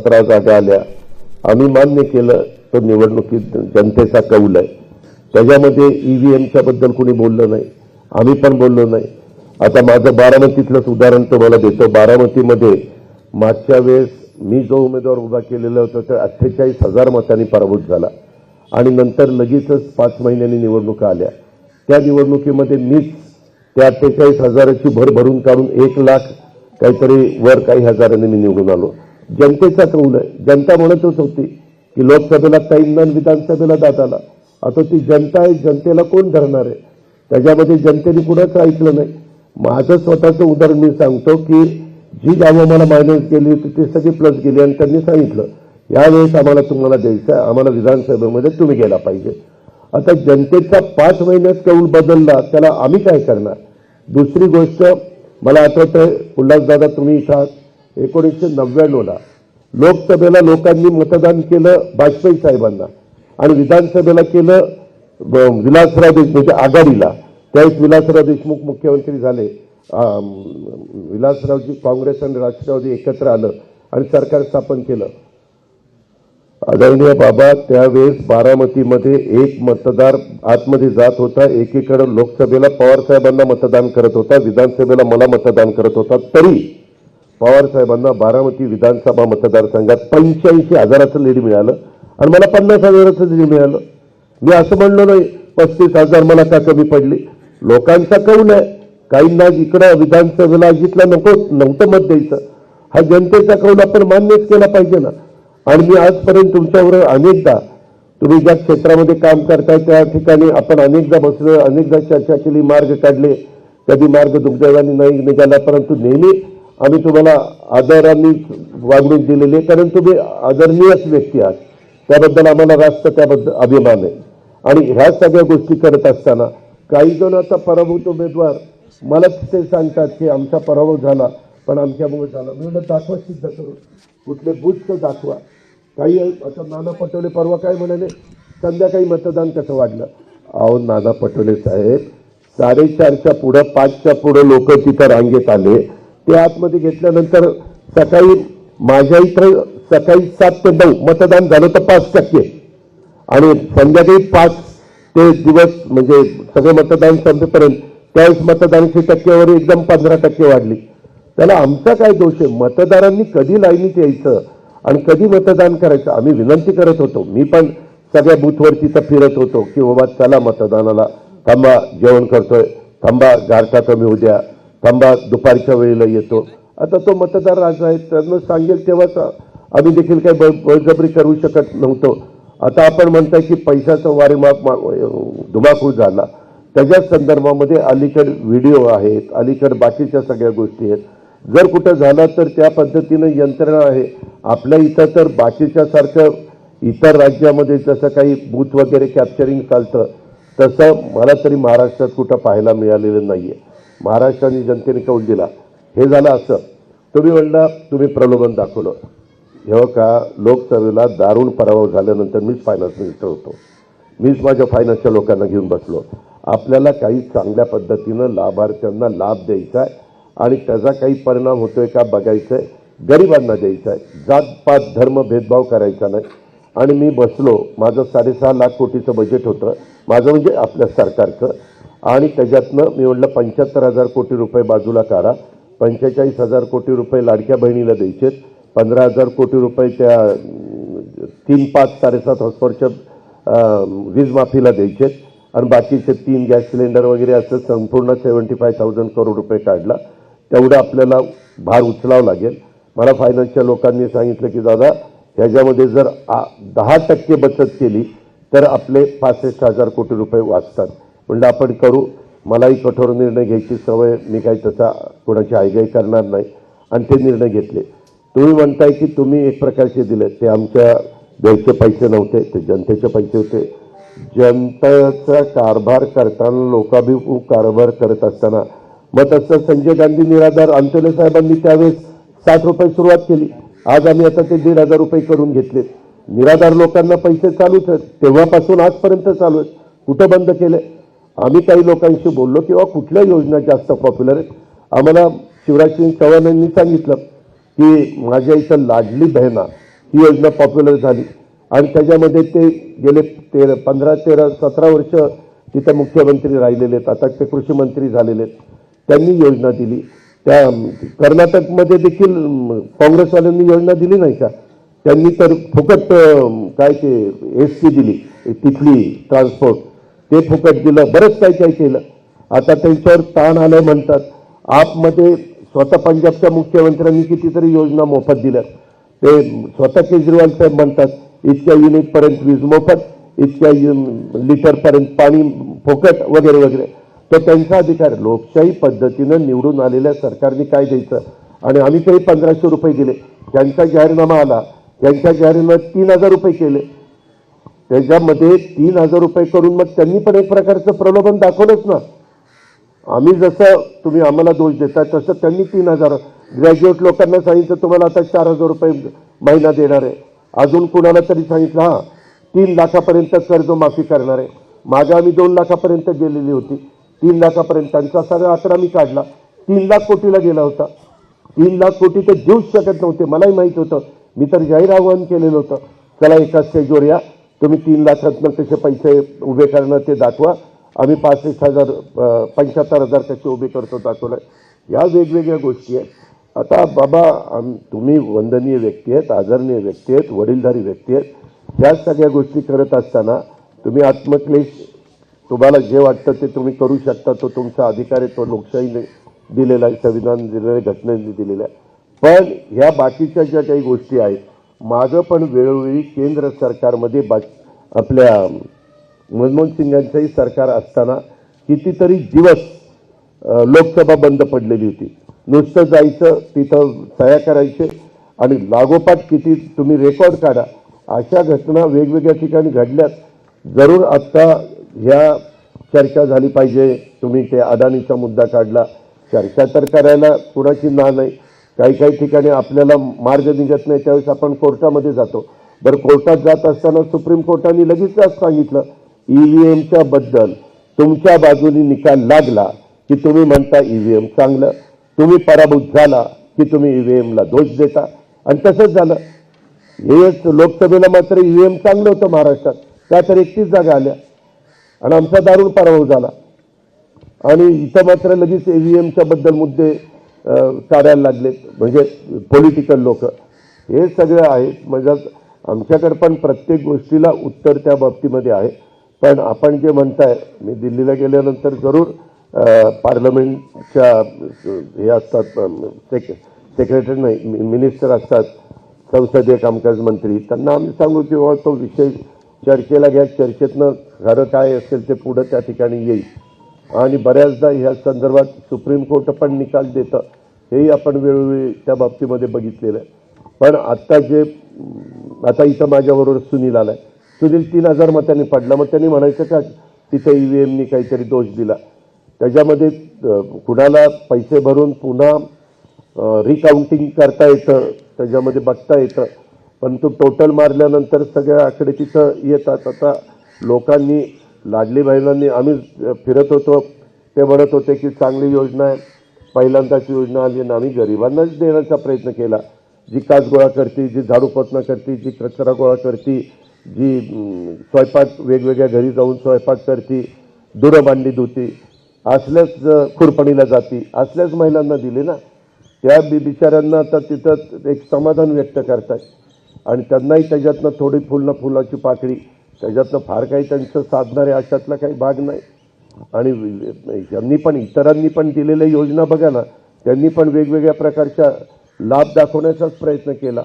सतरा जागा आल्या. आम्ही मान्य केलं तो निवडणुकीत जनतेचा कौल आहे. त्याच्यामध्ये ईव्हीएमच्या बद्दल कोणी बोललं नाही. आम्ही पण बोललो नाही. आता माझं बारामतीतलंच उदाहरण तुम्हाला देतो. बारामतीमध्ये मागच्या वेळेस मी जो उमेदवार उभा केलेला होता तर अठ्ठेचाळीस हजार मतांनी पराभूत झाला. आणि नंतर लगेचच पाच महिन्यांनी निवडणुका आल्या. त्या निवडणुकीमध्ये मीच त्या अठ्ठेचाळीस हजाराची भर भरून काढून एक लाख काहीतरी वर काही हजारांनी मी निवडून आलो. जनतेचा कौल आहे जनता म्हणतच होती की लोकसभेला ताईंना आणि विधानसभेला आला. आता ती जनता आहे जनतेला कोण धरणार आहे? त्याच्यामध्ये जनतेने कुणाच ऐकलं नाही. माझं स्वतःचं उदाहरण मी सांगतो की जी गावं मला मायनस गेली होती ती सगळी प्लस गेली आणि त्यांनी सांगितलं यावेळेस आम्हाला तुम्हाला द्यायचं आहे आम्हाला विधानसभेमध्ये तुम्ही गेला पाहिजे. आता जनतेचा पाच महिन्यात कौल बदलला त्याला आम्ही काय करणार? दुसरी गोष्ट मला आठवत आहे उल्हासदादा तुम्ही इथं आहात. एकोणीसशे नव्याण्णवला लोकसभेला लोकांनी मतदान केलं वाजपेयी साहेबांना आणि विधानसभेला केलं विलासराव देशमुख म्हणजे आघाडीला. त्यावेळेस विलासराव देशमुख मुख्यमंत्री झाले. विलासरावजी काँग्रेस आणि राष्ट्रवादी एकत्र आलं आणि सरकार स्थापन केलं. आदरणीय बाबा त्यावेळेस बारामतीमध्ये एक मतदार आतमध्ये जात होता. एकीकडं लोकसभेला पवार साहेबांना मतदान करत होता. विधानसभेला मला मतदान करत होता. तरी पवार साहेबांना बारामती विधानसभा मतदारसंघात पंच्याऐंशी हजाराचं लीड मिळालं आणि मला पन्नास हजाराचं लीड मिळालं. मी असं म्हणलो नाही पस्तीस हजार मला का कमी पडली? लोकांचा कौल आहे. काहींना इकडं विधानसभेला अजितला नको नव्हतं मत द्यायचं. हा जनतेचा कौल आपण मान्यच केला पाहिजे ना. आणि मी आजपर्यंत तुमच्यावर अनेकदा तुम्ही ज्या क्षेत्रामध्ये काम करताय त्या ठिकाणी आपण अनेकदा बसलो अनेकदा चर्चा केली मार्ग काढले. कधी मार्ग दुर्दैवाने नाही निघाला परंतु नेहमी आम्ही तुम्हाला आदरांनी वागणूक दिलेली आहे कारण तुम्ही आदरणीयच व्यक्ती आहात. त्याबद्दल आम्हाला रास्त त्याबद्दल अभिमान आहे. आणि ह्या सगळ्या गोष्टी करत असताना काही जण आता पराभूत उमेदवार. मलाच ते सांगतात की आमचा पराभव झाला पण आमच्यामुळे झाला. मी म्हणलं दाखवा सिद्ध करून. कुठले बूथ तर दाखवा. काही आता नाना पटोले परवा काय म्हणाले? संध्याकाळी मतदान कसं वाढलं? अहो नाना पटोले साहेब साडेचारच्या पुढं पाचच्या पुढं लोक तिथं रांगेत आले. ते आतमध्ये घेतल्यानंतर सकाळी माझ्या इथं सकाळी सात ते नऊ मतदान झालं तर पाच टक्के. आणि संध्याकाळी पाच ते दिवस म्हणजे सगळे मतदान संपेपर्यंत त्यावेळेस मतदानाची टक्केवारी एकदम पंधरा टक्के वाढली. त्याला आमचा काय दोष आहे? मतदारांनी कधी लाईनीत यायचं आणि कधी मतदान करायचं? आम्ही विनंती करत होतो. मी पण सगळ्या बूथवर तिथं फिरत होतो की बाबा चला मतदानाला. थांबा जेवण करतोय. थांबा गारठा कमी होऊ द्या. थांबा दुपारच्या वेळेला येतो. आता तो मतदार राजा आहे त्यांना सांगेल तेव्हाच आम्ही देखील काही बळ बळजबरी करू शकत नव्हतो. आता आपण म्हणताय की पैशाचा वारेमाप धुमाकूळ झाला. त्याच्याच संदर्भामध्ये अलीकड व्हिडिओ आहेत अलीकड बाकीच्या सगळ्या गोष्टी आहेत. जर कुठं झालं तर त्या पद्धतीनं यंत्रणा आहे. आपल्या इथं तर बाकीच्या सारखं इतर राज्यामध्ये जसं काही बूथ वगैरे कॅप्चरिंग चालतं तसं मला तरी महाराष्ट्रात कुठं पाहायला मिळालेलं नाही आहे महाराष्ट्राने जनतेने कौल दिला. हे झालं असं. तुम्ही म्हणला तुम्ही प्रलोभन दाखवलं. हे हो का लोकसभेला दारुण पराभव झाल्यानंतर मीच फायनान्स मिनिस्टर होतो. मीच माझ्या फायनान्सच्या लोकांना घेऊन बसलो. आपल्याला काही चांगल्या पद्धतीनं लाभार्थ्यांना लाभ द्यायचा आहे आणि त्याचा काही परिणाम होतोय का बघायचं आहे. गरिबांना द्यायचा आहे. जात पात धर्म भेदभाव करायचा नाही. आणि मी बसलो. माझं साडेसहा लाख कोटीचं बजेट होतं. माझं म्हणजे आपल्या सरकारचं. आणि त्याच्यातनं मी म्हटलं पंच्याहत्तर हजार कोटी रुपये बाजूला काढा. पंचेचाळीस हजार कोटी रुपये लाडक्या बहिणीला द्यायचे पंधरा हजार कोटी रुपये त्या तीन पाच साडेसात हॉस्पॉटच्या वीज माफीला द्यायचे आणि बाकीचे तीन गॅस सिलेंडर वगैरे असं संपूर्ण सेवन्टी फाय थाउजंड करोड रुपये काढला. तेवढं आपल्याला भार उचलावं लागेल. मला फायनान्सच्या लोकांनी सांगितलं की दादा ह्याच्यामध्ये जर आ- दहा टक्के बचत केली तर आपले पासष्ट हजार कोटी रुपये वाचतात. म्हणलं आपण करू. मलाही कठोर निर्णय घ्यायची सवय. मी काही तसा कोणाची आयगाई करणार नाही. आणि ते निर्णय घेतले. तुम्ही म्हणताय की तुम्ही एक प्रकारचे दिले. ते आमच्या द्यायचे पैसे नव्हते. ते जनतेचे पैसे होते. जनतेचा कारभार करताना लोकाभिमुख कारभार करत असताना मग तसं संजय गांधी निराधार अंतोले साहेबांनी त्यावेळेस साठ रुपये सुरुवात केली. आज आम्ही आता ते दीड हजार रुपये करून घेतले. निराधार लोकांना पैसे चालूच आहेत. तेव्हापासून आजपर्यंत चालू आहेत. कुठं बंद केलं आम्ही काही लोकांशी बोललो किंवा कुठल्या योजना जास्त पॉप्युलर आहेत. आम्हाला शिवराज सिंग चव्हाण यांनी सांगितलं की माझ्या इथं लाडली बहिणा ही योजना पॉप्युलर झाली. आणि त्याच्यामध्ये ते गेले तेरा पंधरा तेरा सतरा वर्ष तिथं मुख्यमंत्री राहिलेले आहेत. आता ते कृषी मंत्री झालेले आहेत. त्यांनी योजना दिली. त्या कर्नाटकमध्ये देखील काँग्रेसवाल्यांनी योजना दिली नाही का? त्यांनी तर फुकट काय ते एस टी दिली तिथली ट्रान्सपोर्ट ते फुकट दिलं बरंच काही काही केलं. आता त्यांच्यावर ताण आलं म्हणतात. आपमध्ये स्वतः पंजाबच्या मुख्यमंत्र्यांनी कितीतरी योजना मोफत दिल्या ते स्वतः केजरीवाल साहेब म्हणतात इतक्या युनिटपर्यंत वीज मोफत इतक्या यु- लिटरपर्यंत पाणी फुकट वगैरे वगैरे. तर त्यांचा अधिकार लोकशाही पद्धतीनं निवडून आलेल्या सरकारने काय द्यायचं? आणि आम्ही काही पंधराशे रुपये दिले. त्यांचा जाहीरनामा आला त्यांच्या जाहीरनाम्यात तीन हजार रुपये केले. त्याच्यामध्ये तीन हजार रुपये करून मग त्यांनी पण एक प्रकारचं प्रलोभन दाखवलंच ना. आम्ही जसं तुम्ही आम्हाला दोष देता तसं त्यांनी तीन हजार. ग्रॅज्युएट लोकांना सांगितलं तुम्हाला आता चार हजार रुपये महिना देणार आहे. अजून कुणाला तरी सांगितलं हां तीन लाखापर्यंत कर्जमाफी करणार आहे. मागे आम्ही दोन लाखापर्यंत गेलेली होती. तीन लाखापर्यंत त्यांचा सगळा आकडा मी काढला. तीन लाख कोटीला गेला होता. तीन लाख कोटी ते देऊच शकत नव्हते. मलाही माहीत होतं. मी तर जाहीर आवाहन केलेलं होतं. चला एका स्टेजवर या. तुम्ही तीन लाखातनं कसे पैसे उभे करणं ते दाखवा. आम्ही पासष्ट हजार पंच्याहत्तर हजार कसे उभे करतो दाखवलं. या वेगवेगळ्या गोष्टी आहेत. आता बाबा आम तुम्ही वंदनीय व्यक्ती आहेत आदरणीय व्यक्ती आहेत वडीलधारी व्यक्ती आहेत. या सगळ्या गोष्टी करत असताना तुम्ही आत्मक्लेश तुम्हाला जे वाटतं ते तुम्ही करू शकता. तो तुमचा अधिकार आहे तो लोकशाहीने दिलेला आहे संविधान दिलेलं आहे घटनेने दिलेला आहे पण ह्या बाकीच्या ज्या काही गोष्टी आहेत मागं पण वेळोवेळी केंद्र सरकारमध्ये बा आपल्या मनमोहन सिंग यांचंही सरकार असताना कितीतरी दिवस लोकसभा बंद पडलेली होती. नुसतं जायचं तिथं सह्या करायचे आणि लागोपाठ किती तुम्ही रेकॉर्ड काढा अशा घटना वेगवेगळ्या ठिकाणी घडल्यात. जरूर आत्ता ह्या चर्चा झाली पाहिजे. तुम्ही ते अदानीचा मुद्दा काढला. चर्चा तर करायला कुणाची ना नाही. काही काही ठिकाणी आपल्याला मार्ग निघत नाही त्यावेळेस आपण कोर्टामध्ये जातो. बरं कोर्टात जात असताना सुप्रीम कोर्टाने लगेचच सांगितलं ईव्हीएमच्या बद्दल तुमच्या बाजूनी निकाल लागला की तुम्ही म्हणता ईव्हीएम चांगलं तुम्ही पराभूत झाला की तुम्ही ईव्हीएमला दोष देता. आणि तसंच झालं. हेच लोकसभेला मात्र ईव्हीएम चांगलं होतं महाराष्ट्रात. त्या तर एकतीस जागा आल्या. आणि आमचा दारुण पराभव झाला. आणि इथं मात्र लगेच ईव्हीएमच्या बद्दल मुद्दे काढायला लागलेत. म्हणजे पॉलिटिकल लोक. हे सगळं आहेत. म्हणजे आमच्याकडे पण प्रत्येक गोष्टीला उत्तर त्या बाबतीमध्ये आहे. पण आपण जे म्हणताय मी दिल्लीला गेल्यानंतर जरूर पार्लमेंटच्या हे असतात सेक सेक्रेटरी नाही मि- मिनिस्टर असतात संसदीय कामकाज मंत्री. त्यांना आम्ही सांगू की बाबा तो विषय चर्चेला घ्या. चर्चेतनं खरं काय असेल ते पुढं त्या ठिकाणी येईल. आणि बऱ्याचदा ह्या संदर्भात सुप्रीम कोर्ट पण निकाल देतं. हेही आपण वेळोवेळी त्या बाबतीमध्ये बघितलेलं आहे. पण आत्ता जे आता इथं माझ्याबरोबर सुनील आलाय. सुनील तीन हजार मतांनी पडला. मग त्यांनी म्हणायचं का तिथे ई व्ही एमनी काहीतरी दोष दिला. त्याच्यामध्ये कुणाला पैसे भरून पुन्हा रिकाउंटिंग करता येतं त्याच्यामध्ये बघता येतं. पण तो टोटल मारल्यानंतर सगळ्या आकडे तिथं येतात. आता लोकांनी लाडली बहिणांनी आम्ही फिरत होतो. ते म्हणत होते की चांगली योजना आहे. पहिल्यांदाची योजना आली आणि आम्ही गरिबांनाच देण्याचा प्रयत्न केला. जी काच गोळा करते जी झाडू पोतना करते जी कचरा गोळा करते जी स्वयंपाक वेगवेगळ्या घरी जाऊन स्वयंपाक करते दुरं धुती असल्याच खुरपणीला जाती असल्याच महिलांना दिले ना. त्या बि बिचाऱ्यांना आता तिथं एक समाधान व्यक्त करतात. आणि त्यांनाही त्याच्यातनं थोडी फुलं फुलाची पाकळी त्याच्यातलं फार काही त्यांचं साधणारे अशातला काही भाग नाही. आणि यांनी पण इतरांनी पण दिलेल्या योजना बघा ना त्यांनी पण वेगवेगळ्या प्रकारच्या लाभ दाखवण्याचाच प्रयत्न केला.